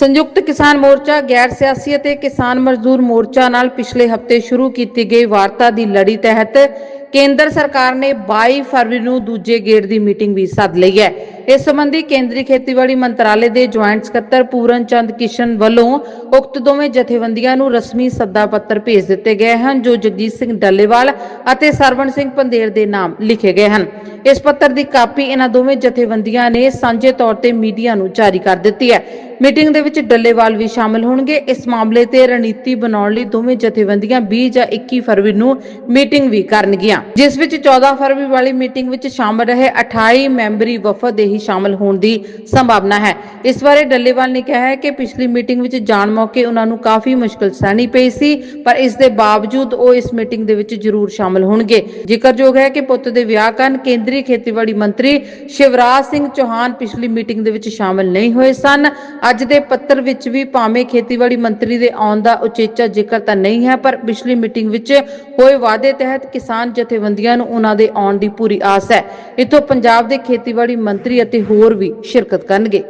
ਸੰਯੁਕਤ ਕਿਸਾਨ ਮੋਰਚਾ ਗੈਰ ਸਿਆਸੀ ਅਤੇ ਕਿਸਾਨ ਮਜ਼ਦੂਰ ਮੋਰਚਾ ਨਾਲ ਪਿਛਲੇ ਹਫ਼ਤੇ ਸ਼ੁਰੂ ਕੀਤੀ ਗਈ ਵਾਰਤਾ ਦੀ ਲੜੀ ਤਹਿਤ ਕੇਂਦਰ ਸਰਕਾਰ ਨੇ 22 ਫਰਵਰੀ ਨੂੰ ਦੂਜੇ ਗੇੜ ਦੀ ਮੀਟਿੰਗ ਵੀ ਸੱਦ ਲਈ ਹੈ। ਇਸ ਸੰਬੰਧੀ ਕੇਂਦਰੀ ਖੇਤੀਬਾੜੀ ਮੰਤਰਾਲੇ ਦੇ ਜੁਆਇੰਟ ਸਕੱਤਰ ਪੂਰਨ ਚੰਦ ਕਿਸ਼ਨ ਵੱਲੋਂ ਉਕਤ ਦੋਵੇਂ ਜਥੇਬੰਦੀਆਂ ਨੂੰ ਰਸਮੀ ਸੱਦਾ ਪੱਤਰ ਭੇਜ ਦਿੱਤੇ ਗਏ ਹਨ, ਜੋ ਜਗਜੀਤ ਸਿੰਘ ਡੱਲੇਵਾਲ ਅਤੇ ਸਰਵਣ ਸਿੰਘ ਪੰਦੇਰ ਦੇ ਨਾਮ ਲਿਖੇ ਗਏ ਹਨ। ਇਸ ਪੱਤਰ ਦੀ ਕਾਪੀ ਇਹਨਾਂ ਦੋਵੇਂ ਜਥੇਬੰਦੀਆਂ ਨੇ ਸਾਂਝੇ ਤੌਰ ਤੇ ਮੀਡੀਆ ਨੂੰ ਜਾਰੀ ਕਰ ਦਿੱਤੀ ਹੈ। ਮੀਟਿੰਗ ਦੇ ਵਿੱਚ ਡੱਲੇਵਾਲ ਵੀ ਸ਼ਾਮਲ ਹੋਣਗੇ। ਇਸ ਮਾਮਲੇ ਤੇ ਰਣਨੀਤੀ ਬਣਾਉਣ ਲਈ ਦੋਵੇਂ ਜਥੇਬੰਦੀਆਂ 20 ਜਾਂ 21 ਫਰਵਰੀ ਨੂੰ ਮੀਟਿੰਗ ਵੀ ਕਰਨਗੀਆਂ। ਜਿਸ ਵਿੱਚ 14 ਫਰਵਰੀ ਵਾਲੀ ਮੀਟਿੰਗ ਵਿੱਚ ਸ਼ਾਮਲ ਰਹੇ 28 ਮੈਂਬਰੀ ਵਫਦ ਦੇ ਹੀ ਸ਼ਾਮਲ ਹੋਣ ਦੀ ਸੰਭਾਵਨਾ ਹੈ। ਇਸ ਬਾਰੇ ਡੱਲੇਵਾਲ ਨੇ ਕਿਹਾ ਹੈ ਕਿ ਪਿਛਲੀ ਮੀਟਿੰਗ ਵਿੱਚ ਜਾਣ ਮੌਕੇ ਉਹਨਾਂ ਨੂੰ ਕਾਫੀ ਮੁਸ਼ਕਲ ਸਹਿਣੀ ਪਈ ਸੀ, ਪਰ ਇਸ ਦੇ ਬਾਵਜੂਦ ਉਹ ਇਸ ਮੀਟਿੰਗ ਦੇ ਵਿੱਚ ਜ਼ਰੂਰ ਸ਼ਾਮਲ ਹੋਣਗੇ। ਜ਼ਿਕਰਯੋਗ ਹੈ ਕਿ ਪੁੱਤ ਦੇ ਵਿਆਹ ਕਾਰਨ ਕੇਂਦਰੀ ਖੇਤੀਬਾੜੀ ਮੰਤਰੀ ਸ਼ਿਵਰਾਜ ਸਿੰਘ ਚੌਹਾਨ ਪਿਛਲੀ ਮੀਟਿੰਗ ਦੇ ਵਿੱਚ ਸ਼ਾਮਲ ਨਹੀਂ ਹੋਏ ਸਨ। ਅੱਜ ਦੇ ਪੱਤਰ ਵਿੱਚ ਵੀ ਭਾਵੇਂ ਖੇਤੀਬਾੜੀ ਮੰਤਰੀ ਦੇ ਆਉਣ ਦਾ ਉਚੇਚਾ ਜ਼ਿਕਰ ਤਾਂ ਨਹੀਂ ਹੈ, ਪਰ ਪਿਛਲੀ ਮੀਟਿੰਗ ਵਿੱਚ ਹੋਏ ਵਾਅਦੇ ਤਹਿਤ ਕਿਸਾਨ ਜਥੇਬੰਦੀਆਂ ਨੂੰ ਉਹਨਾਂ ਦੇ ਆਉਣ ਦੀ ਪੂਰੀ ਆਸ ਹੈ। ਇੱਥੋਂ ਪੰਜਾਬ ਦੇ ਖੇਤੀਬਾੜੀ ਮੰਤਰੀ ਅਤੇ ਹੋਰ ਵੀ ਸ਼ਿਰਕਤ ਕਰਨਗੇ।